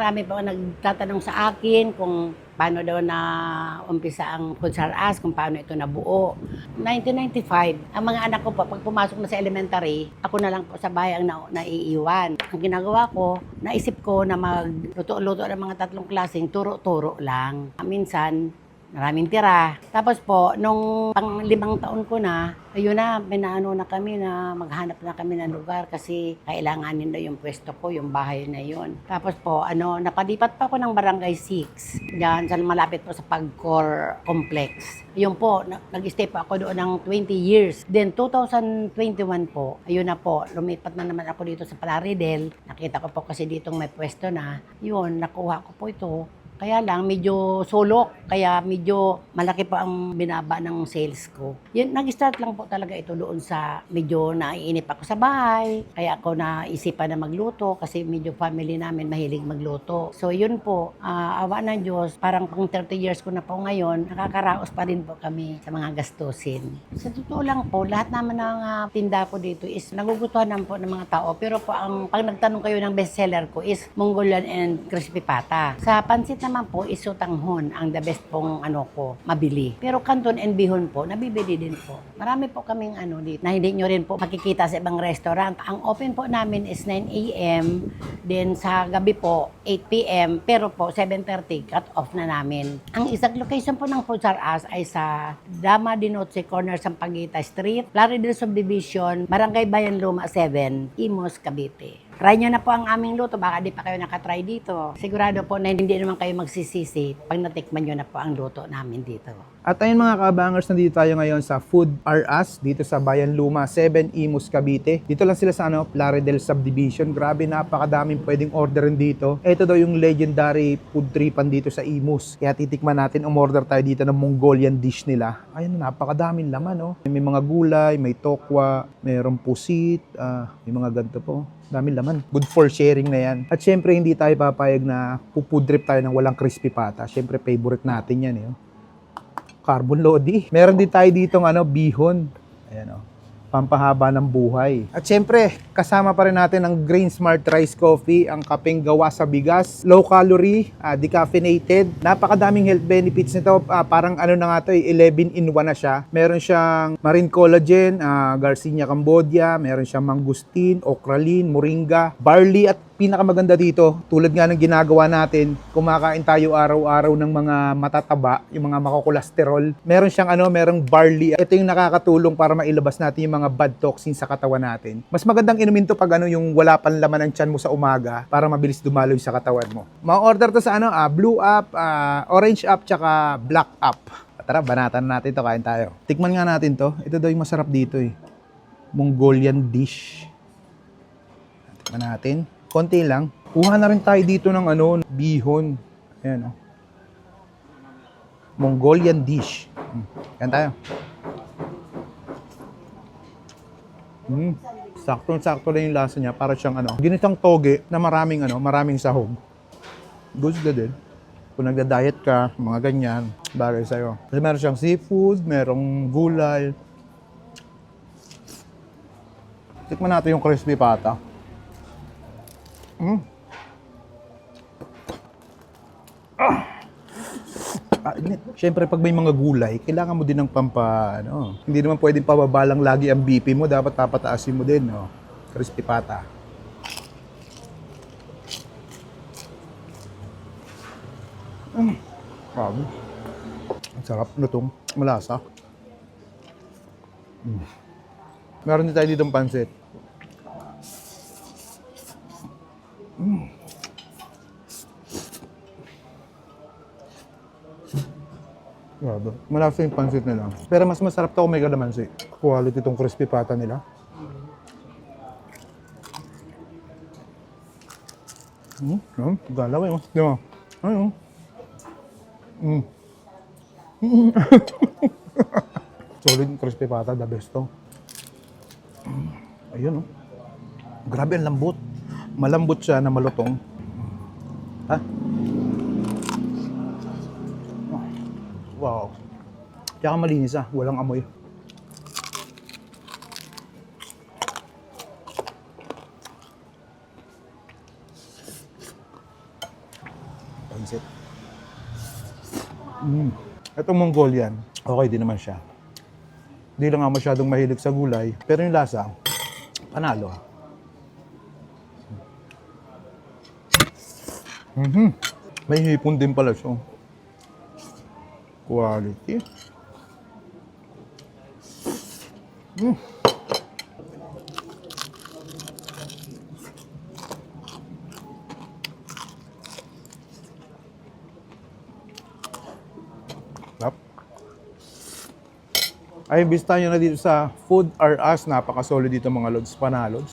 marami ang nagtatanong sa akin kung paano daw na umpisa ang Kunsar As, kung paano ito nabuo. 1995, ang mga anak ko po, pag pumasok na sa elementary, ako na lang po sa bahay ang na, naiiwan. Ang ginagawa ko, naisip ko na magluto-luto ng mga tatlong klaseng turo-turo lang. Minsan, maraming tira. Tapos po, nung pang limang taon ko na, ayun na, minaano na kami na maghanap na kami ng lugar kasi kailanganin daw yung pwesto ko, yung bahay na yun. Tapos po, ano, napalipat pa ako ng Barangay 6, dyan sa malapit po sa Pagcor Complex. Yun po, na- nag-stay po ako doon ng 20 years. Then 2021 po, ayun na po, lumipat na naman ako dito sa Plaridel. Nakita ko po kasi ditong may pwesto na. Yun, nakuha ko po ito. Kaya lang, medyo sulok. Kaya medyo malaki pa ang binaba ng sales ko. Yun, nag-start lang po talaga ito doon sa medyo naiinip ako sa bahay. Kaya ako naisipan na magluto kasi medyo family namin mahilig magluto. So yun po, ah, awa ng Diyos, parang pang 30 years ko na po ngayon, nakakaraos pa rin po kami sa mga gastusin. Sa totoo lang po, lahat naman ng ah, tinda ko dito is nagugutuhan naman po ng mga tao. Pero po, ang pag nagtanong kayo ng bestseller ko is Mongolian and Crispy Pata. Sa pansit naman po is Sutanghon, ang the best pong ano ko, mabili. Pero Canton and Bihon po, nabibili din po. Marami po kaming ano dito na hindi nyo rin po makikita sa ibang restaurant. Ang open po namin is 9 a.m. Then sa gabi po, 8 p.m. Pero po, 7.30, cut off na namin. Ang isang location po ng Food As ay sa Dama de Noche Corner, Sampaguita Street, Plaridel Subdivision, Barangay Bayan Luma 7, Imos, Cavite. Try nyo na po ang aming luto, baka di pa kayo nakatry dito. Sigurado po na hindi naman kayo magsisisi pag natikman nyo na po ang luto namin dito. At ayun mga kabangers, nandito tayo ngayon sa Food R Us, dito sa Bayan Luma, 7 Imus, Cavite. Dito lang sila sa ano, Plaridel Subdivision. Grabe, napakadaming pwedeng orderin dito. Ito daw yung legendary food tripan dito sa Imus. Kaya titikman natin, umorder tayo dito ng Mongolian dish nila. Ayun, napakadaming laman, oh. May mga gulay, may tokwa, mayroong pusit, ah, may mga ganito po. Daming laman. Good for sharing na yan. At syempre, hindi tayo papayag na pupudrip tayo ng walang crispy pata. Syempre, favorite natin yan, eh. oh carbon lodi. Meron din tayo ditong ano, bihon. Ayan o. Pampahaba ng buhay. At syempre, kasama pa rin natin ang Grain Smart Rice Coffee, ang kapeng gawa sa bigas, low calorie, ah, decaffeinated. Napakadaming health benefits nito. Ah, parang ano na nga to, eh, 11 in 1 na siya. Meron siyang marine collagen, ah, Garcinia cambodia, meron siyang mangustin, okralin, moringa, barley at pinakamaganda dito, tulad nga ng ginagawa natin, kumakain tayo araw-araw ng mga matataba, yung mga makokolesterol. Meron siyang ano, merong barley. Ito yung nakakatulong para mailabas natin yung mga bad toxins sa katawan natin. Mas magandang inumin to pag ano yung wala pang laman ng tiyan mo sa umaga para mabilis dumaloy sa katawan mo. Ma-order to sa ano, ah, blue up, ah, orange up, tsaka black up. Tara, banatan na natin to, kain tayo. Tikman nga natin to. Ito daw yung masarap dito eh. Mongolian dish. Tikman natin. Konti lang. Kuha na rin tayo dito ng ano, bihon. Ayan, oh. Mongolian dish. Hmm. Tayo. Hmm. Sakto-sakto lang yung lasa niya para siyang ano, ginitang toge na maraming ano, maraming sahog. Goods na din. Kung nagda-diet ka, mga ganyan, bagay sa'yo. Kasi meron siyang seafood, merong gulay. Tikman natin yung crispy pata. Mm. Ah, init. Siyempre, pag may mga gulay, kailangan mo din ng pampa, ano, hindi naman pwedeng pababalang lagi ang BP mo, dapat papataasin mo din, no. Crispy pata. Mm. Grabe. Ang sarap, lutong, malasa. Mm. Meron din tayo dito pansit. Grabe. Malasa yung pansit nila. Pero mas masarap to kung may kalamansi. Quality itong crispy pata nila. Hmm, hmm, galaw eh. oh. Di ba? Ayun. Hmm. Solid yung crispy pata, the best to. Mm. Ayun oh. Grabe ang lambot. Malambot siya na malutong. Ha? Wow. Kaya malinis ah, walang amoy. pansit. Mm. Itong Mongolian, okay din naman siya. Hindi lang nga masyadong mahilig sa gulay, pero yung lasa, panalo. Mhm. May hipon din pala siya. Quality. Mm. Sarap. Ay, imbis tayo na dito sa Food or Us. Napaka-solid dito mga lods, panalods.